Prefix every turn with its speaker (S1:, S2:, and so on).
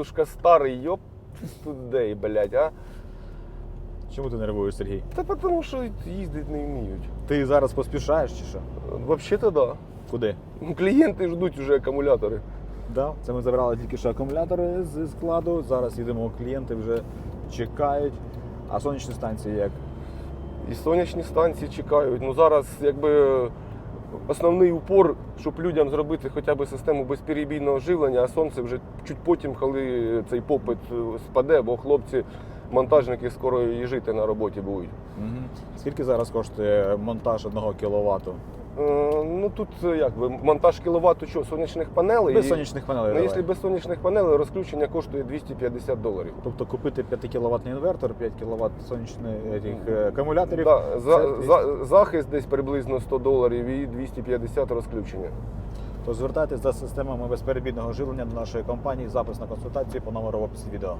S1: Тушка старий, йоп тудей, блядь, а?
S2: Чому ти нервуєш, Сергій?
S1: Та тому що їздити не вміють.
S2: Ти зараз поспішаєш чи що?
S1: Взагалі-то да.
S2: Куди?
S1: Ну, Клієнти ждуть вже акумулятори.
S2: Да. Це ми забрали тільки що акумулятори з складу. Зараз їдемо, клієнти вже чекають. А сонячні станції як?
S1: І сонячні станції чекають. Ну зараз якби основний упор, щоб людям зробити хоча б систему безперебійного живлення, а сонце вже чуть потім, коли цей попит е, спаде, бо хлопці, монтажники скоро і жити на роботі будуть.
S2: Угу. Скільки зараз коштує монтаж 1 кВт?
S1: Е, Ну тут е, як би монтаж кіловату що, сонячних панелей.
S2: Без
S1: І-
S2: сонячних панелей.
S1: Ну, якщо без сонячних панелей, розключення коштує 250 доларів.
S2: Тобто купити 5 кВт інвертор, 5 кВт сонячних е, акумуляторів.
S1: Да, за, за, захист десь приблизно 100 доларів і 250 розключення.
S2: То звертайтесь за системами безперебійного живлення до нашої компанії. Запис на консультацію по номеру в описі відео.